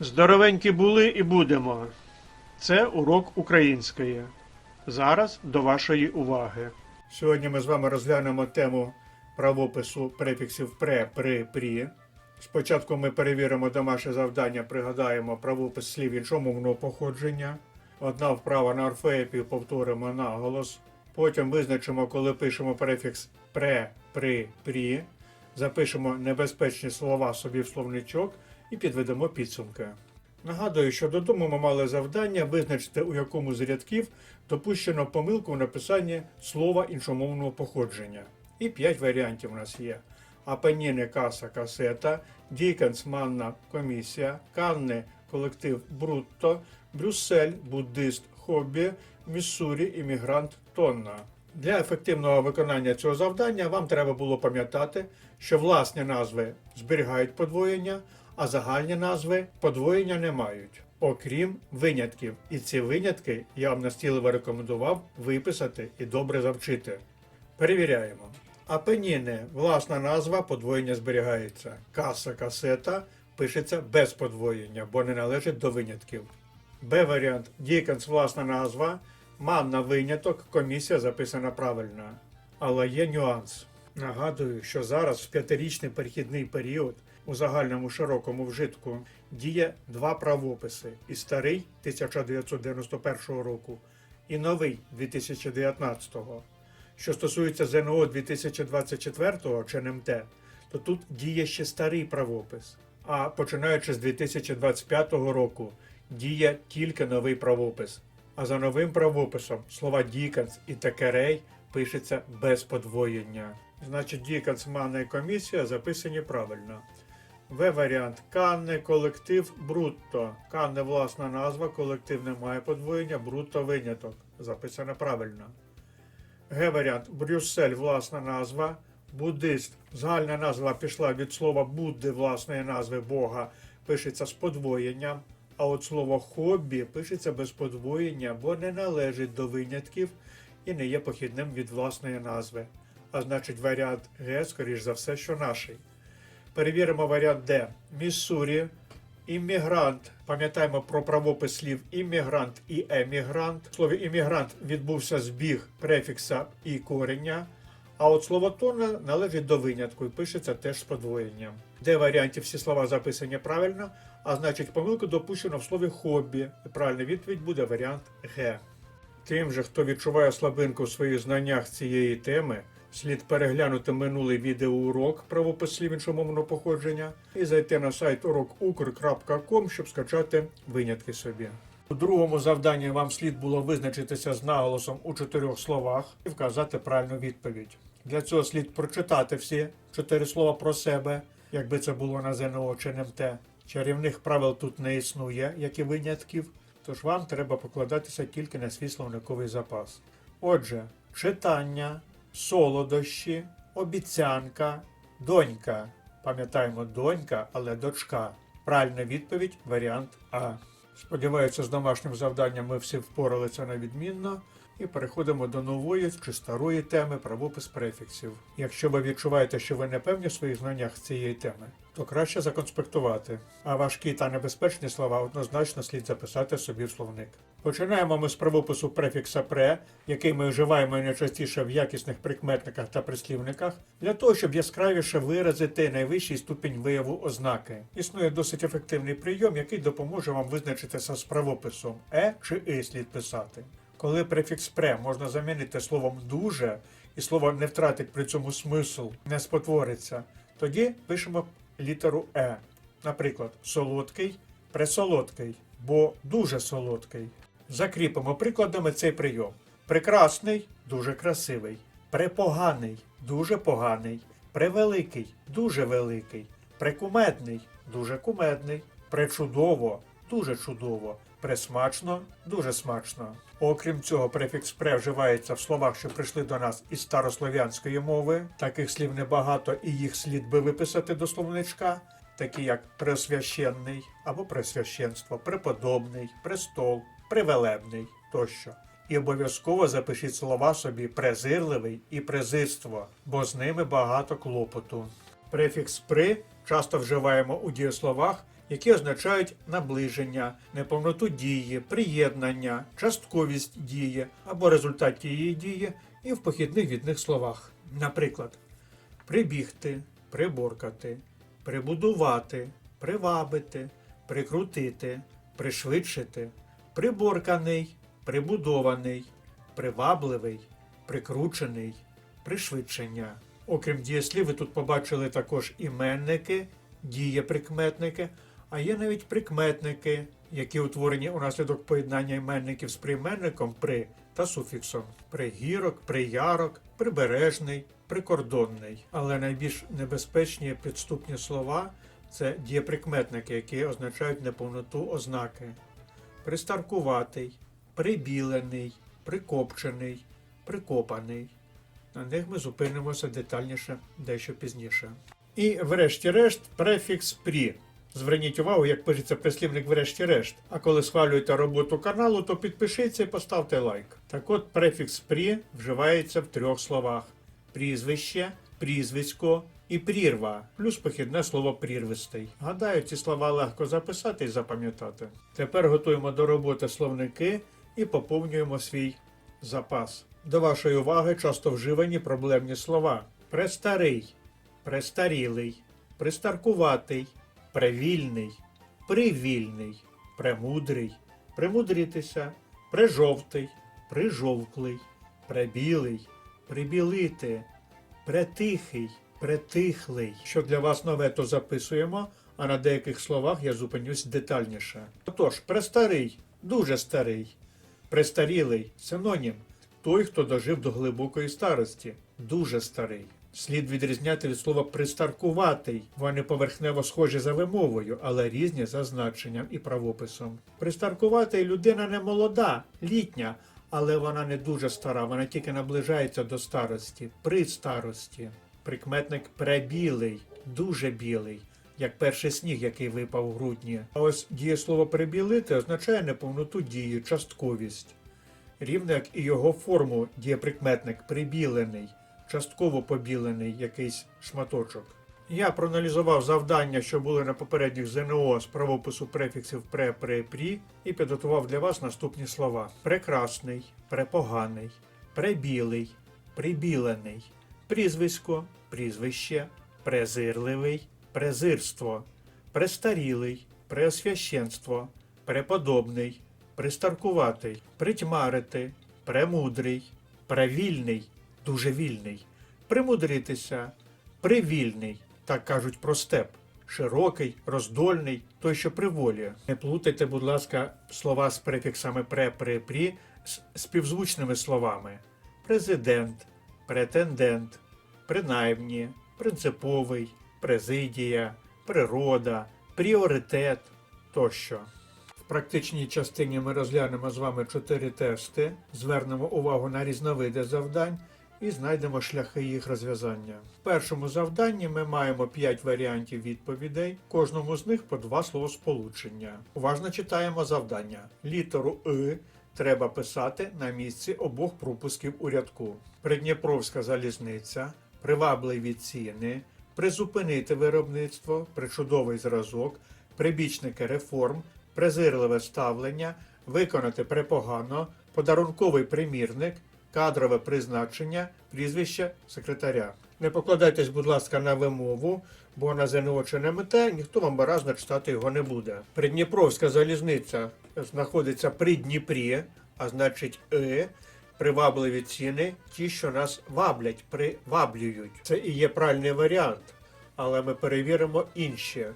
Здоровенькі були і будемо. Це урок української. Зараз до вашої уваги. Сьогодні ми з вами розглянемо тему правопису префіксів пре, при, прі. Спочатку ми перевіримо домашнє завдання, пригадаємо правопис слів іншомовного походження. Одна вправа на орфеєпі повторимо наголос. Потім визначимо, коли пишемо префікс пре, при, прі. Запишемо небезпечні слова собі в словничок і підведемо підсумки. Нагадую, що додому ми мали завдання визначити, у якому з рядків допущено помилку в написанні слова іншомовного походження. І п'ять варіантів у нас є: Апеніни каса касета, Дікенс манна комісія, Канне колектив Брутто, Брюссель буддист хобі, Міссурі іммігрант Тонна. Для ефективного виконання цього завдання вам треба було пам'ятати, що власні назви зберігають подвоєння, а загальні назви подвоєння не мають, окрім винятків. І ці винятки я вам настійливо рекомендував виписати і добре завчити. Перевіряємо. Апеніни власна назва подвоєння зберігається. Каса касета пишеться без подвоєння, бо не належить до винятків. Б варіант Дікенс власна назва. Манна виняток, комісія записана правильно. Але є нюанс. Нагадую, що зараз в п'ятирічний перехідний період у загальному широкому вжитку діє два правописи: і старий 1991 року, і новий 2019. Що стосується ЗНО 2024 чи НМТ, то тут діє ще старий правопис. А починаючи з 2025 року діє тільки новий правопис. А за новим правописом слова Діканс і Текерей пишеться без подвоєння. Значить, Діканс, Манна і комісія записані правильно. В варіант Канне, колектив, брутто. Канне власна назва, колектив не має подвоєння, брутто виняток. Записано правильно. Г варіант Брюссель власна назва. Буддист. Загальна назва пішла від слова Будди власної назви Бога, пишеться з подвоєнням. А от слово хобі пишеться без подвоєння, бо не належить до винятків і не є похідним від власної назви. А значить, варіант Г, скоріш за все, що наший. Перевіримо варіант Д. Міссурі. Іммігрант. Пам'ятаємо про правопис слів іммігрант і емігрант. В слові іммігрант відбувся збіг префікса і корення. А от слово тонна належить до винятку і пишеться теж з подвоєнням. Де варіанті всі слова записані правильно, а значить помилку допущено в слові хобі. І правильна відповідь буде варіант Г. Тим же, хто відчуває слабинку в своїх знаннях цієї теми, слід переглянути минулий відеоурок правопислів іншомовного походження і зайти на сайт урокукр.ком, щоб скачати винятки собі. У другому завданні вам слід було визначитися з наголосом у чотирьох словах і вказати правильну відповідь. Для цього слід прочитати всі чотири слова про себе, якби це було на ЗНО чи НМТ. Чарівних правил тут не існує, як і винятків, тож вам треба покладатися тільки на свій словниковий запас. Отже, читання, солодощі, обіцянка, донька. Пам'ятаємо донька, але дочка. Правильна відповідь варіант А. Сподіваюся, з домашнім завданням ми всі впоралися на відмінно. І переходимо до нової чи старої теми правопис префіксів. Якщо ви відчуваєте, що ви не певні в своїх знаннях з цієї теми, то краще законспектувати. А важкі та небезпечні слова однозначно слід записати собі в словник. Починаємо ми з правопису префікса пре, який ми вживаємо найчастіше в якісних прикметниках та прислівниках, для того, щоб яскравіше виразити найвищий ступінь вияву ознаки. Існує досить ефективний прийом, який допоможе вам визначитися з правописом е чи и слід писати. Коли префікс пре можна замінити словом дуже, і слово не втратить при цьому смисл, не спотвориться, тоді пишемо літеру е. Наприклад, солодкий, пресолодкий, бо дуже солодкий. Закріпимо прикладами цей прийом. Прекрасний дуже красивий, препоганий дуже поганий, превеликий дуже великий, прекумедний дуже кумедний, пречудово дуже чудово, пресмачно дуже смачно. Окрім цього, префікс пре вживається в словах, що прийшли до нас із старослов'янської мови. Таких слів небагато, і їх слід би виписати до словничка, такі як пресвященний або пресвященство, преподобний, престол, привелебний тощо. І обов'язково запишіть слова собі презирливий і презирство, бо з ними багато клопоту. Префікс при часто вживаємо у дієсловах, які означають наближення, неповноту дії, приєднання, частковість дії або результат тієї дії і в похідних від них словах. Наприклад, прибігти, приборкати, прибудувати, привабити, прикрутити, пришвидшити, приборканий, прибудований, привабливий, прикручений, пришвидшення. Окрім дієслів, ви тут побачили також іменники, дієприкметники, а є навіть прикметники, які утворені унаслідок поєднання іменників з прийменником при та суфіксом пригірок, приярок, прибережний, прикордонний. Але найбільш небезпечні підступні слова це дієприкметники, які означають неповноту ознаки. Пристаркуватий, прибілений, прикопчений, прикопаний. На них ми зупинимося детальніше дещо пізніше. І, врешті-решт, префікс прі. Зверніть увагу, як пишеться прислівник врешті-решт. А коли схвалюєте роботу каналу, то підпишіться і поставте лайк. Так от, префікс прі вживається в трьох словах: прізвище, прізвисько і прірва, плюс похідне слово прірвистий. Гадаю, ці слова легко записати і запам'ятати. Тепер готуємо до роботи словники і поповнюємо свій запас. До вашої уваги часто вживані проблемні слова: престарий, престарілий, пристаркуватий, превільний, привільний, премудрий, примудритися, прижовтий, прижовклий, пребілий, прибілити, претихий, претихлий. Що для вас нове, то записуємо, а на деяких словах я зупинюсь детальніше. Отож, престарий, дуже старий, престарілий синонім той, хто дожив до глибокої старості, дуже старий. Слід відрізняти від слова пристаркуватий. Вони поверхнево схожі за вимовою, але різні за значенням і правописом. Пристаркуватий людина не молода, літня, але вона не дуже стара, вона тільки наближається до старості, при старості. Прикметник пребілий, дуже білий, як перший сніг, який випав у грудні. А ось дієслово прибілити означає неповноту дії, частковість. Рівно як і його форму дієприкметник прибілений, частково побілений якийсь шматочок. Я проаналізував завдання, що були на попередніх ЗНО з правопису префіксів пре, пре, прі, і підготував для вас наступні слова: прекрасний, препоганий, пребілий, прибілений, прізвисько, прізвище, презирливий, презирство, престарілий, преосвященство, преподобний, пристаркуватий, притьмарити, премудрий, превільний, дуже вільний, примудритися, привільний, так кажуть про степ, широкий, роздольний, той, що приволює. Не плутайте, будь ласка, слова з префіксами пре, при, прі з співзвучними словами: президент, претендент, принаймні, принциповий, президія, природа, пріоритет тощо. В практичній частині ми розглянемо з вами чотири тести, звернемо увагу на різновиди завдань і знайдемо шляхи їх розв'язання. В першому завданні ми маємо 5 варіантів відповідей, кожному з них по два словосполучення. Уважно читаємо завдання. Літеру И треба писати на місці обох пропусків у рядку. Придніпровська залізниця, привабливі ціни, призупинити виробництво, причудовий зразок, прибічники реформ, презирливе ставлення, виконати препогано, подарунковий примірник, кадрове призначення, прізвище секретаря. Не покладайтесь, будь ласка, на вимову, бо на ЗНО чи не мете, ніхто вам виразно читати його не буде. Придніпровська залізниця знаходиться при Дніпрі, а значить «и», привабливі ціни, ті, що нас ваблять, приваблюють. Це і є правильний варіант, але ми перевіримо інші.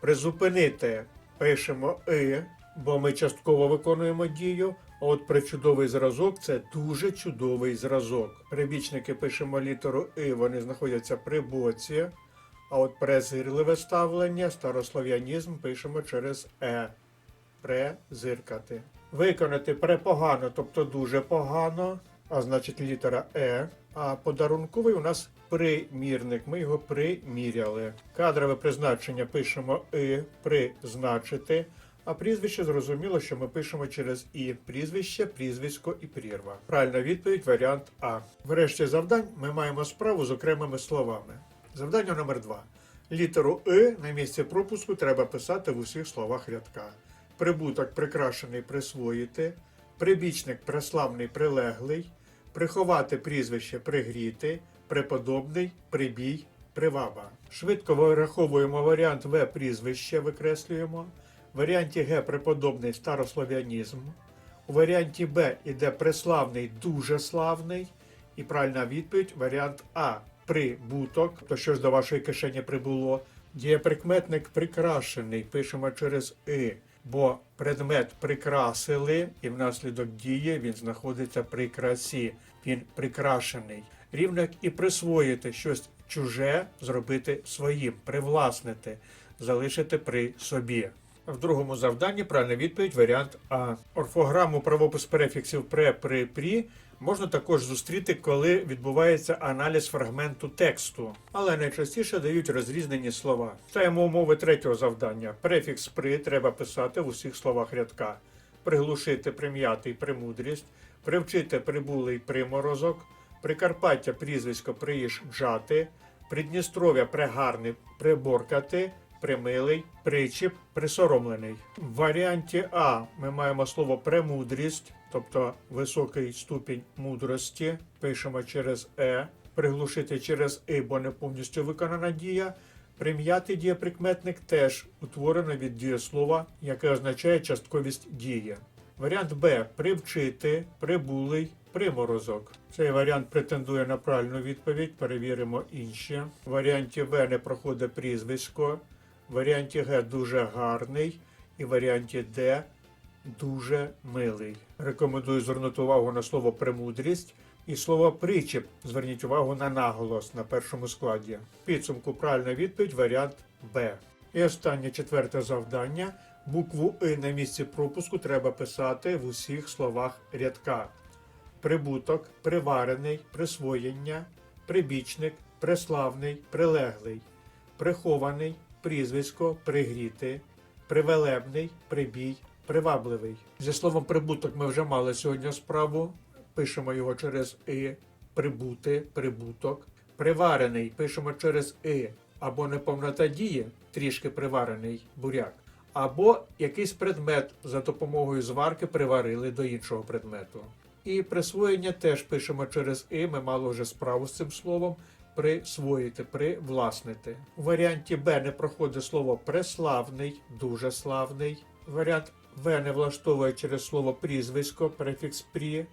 Призупинити пишемо «и», бо ми частково виконуємо дію. А от причудовий зразок це дуже чудовий зразок. Прибічники пишемо літеру «и», вони знаходяться при боці. А от презирливе ставлення, старослов'янізм пишемо через е. Презиркати. Виконати препогано, тобто дуже погано, а значить літера Е. А подарунковий у нас примірник. Ми його приміряли. Кадрове призначення пишемо «и», призначити. А прізвище зрозуміло, що ми пишемо через і прізвище, прізвисько і прірва. Правильна відповідь варіант А. Врешті завдань ми маємо справу з окремими словами. Завдання номер 2. Літеру И на місці пропуску треба писати в усіх словах рядка. Прибуток прикрашений присвоїти, прибічник преславний прилеглий, приховати прізвище пригріти, преподобний, прибій, приваба. Швидко вираховуємо варіант В прізвище, викреслюємо. В варіанті Г преподобний старослов'янізм. У варіанті Б іде преславний дуже славний. І правильна відповідь варіант А. Прибуток. То що ж до вашої кишені прибуло? Дієприкметник прикрашений. Пишемо через И. Бо предмет прикрасили, і внаслідок дії він знаходиться при красі. Він прикрашений. Рівно як і присвоїти щось чуже, зробити своїм, привласнити, залишити при собі. В другому завданні правильна відповідь варіант А. Орфограму правопис префіксів пре при прі можна також зустріти, коли відбувається аналіз фрагменту тексту, але найчастіше дають розрізнені слова. Читаємо умови третього завдання. Префікс при треба писати в усіх словах рядка. Приглушити, прим'яти премудрість, привчити прибулий приморозок, Прикарпаття прізвисько приїжджати, Придністров'я прегарний приборкати, примилий, причіп, присоромлений. В варіанті А ми маємо слово премудрість, тобто високий ступінь мудрості. Пишемо через Е, приглушити через И, бо не повністю виконана дія. Прим'ятий дієприкметник теж утворено від дієслова, яке означає частковість дії. Варіант Б привчити, прибулий, приморозок. Цей варіант претендує на правильну відповідь. Перевіримо інші. В варіанті В не проходить прізвисько. В варіанті Г дуже гарний. І в варіанті Д дуже милий. Рекомендую звернути увагу на слово премудрість і слово причіп. Зверніть увагу на наголос на першому складі. В підсумку правильна відповідь варіант Б. І останнє четверте завдання. Букву И на місці пропуску треба писати в усіх словах рядка. Прибуток, приварений, присвоєння, прибічник, преславний, прилеглий, прихований, прізвисько, пригріти, привелебний, прибій, привабливий. Зі словом прибуток ми вже мали сьогодні справу. Пишемо його через И. Прибути, прибуток. Приварений пишемо через И. Або неповнота дії, трішки приварений буряк. Або якийсь предмет за допомогою зварки приварили до іншого предмету. І присвоєння теж пишемо через І, ми мали вже справу з цим словом. Присвоїти, привласнити. У варіанті Б не проходить слово преславний, дуже славний. Варіант В не влаштовує через слово прізвисько, префікс прі.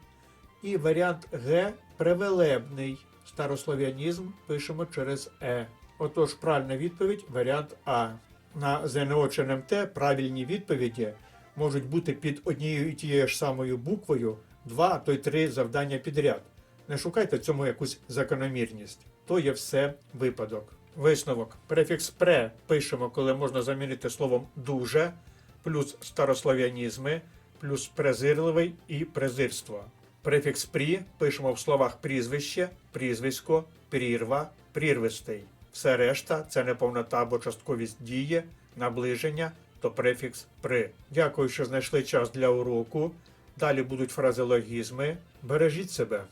І варіант Г превелебний. Старослов'янізм пишемо через Е. Отож, правильна відповідь варіант А. На ЗНО чи НМТ правильні відповіді можуть бути під однією і тією ж самою буквою два, а то й три завдання підряд. Не шукайте цьому якусь закономірність. То є все випадок. Висновок. Префікс пре пишемо, коли можна замінити словом дуже, плюс старослов'янізми, плюс презирливий і презирство. Префікс прі пишемо в словах прізвище, прізвисько, прірва, прірвистий. Все решта це неповнота або частковість дії, наближення, то префікс при. Дякую, що знайшли час для уроку. Далі будуть фразеологізми. Бережіть себе.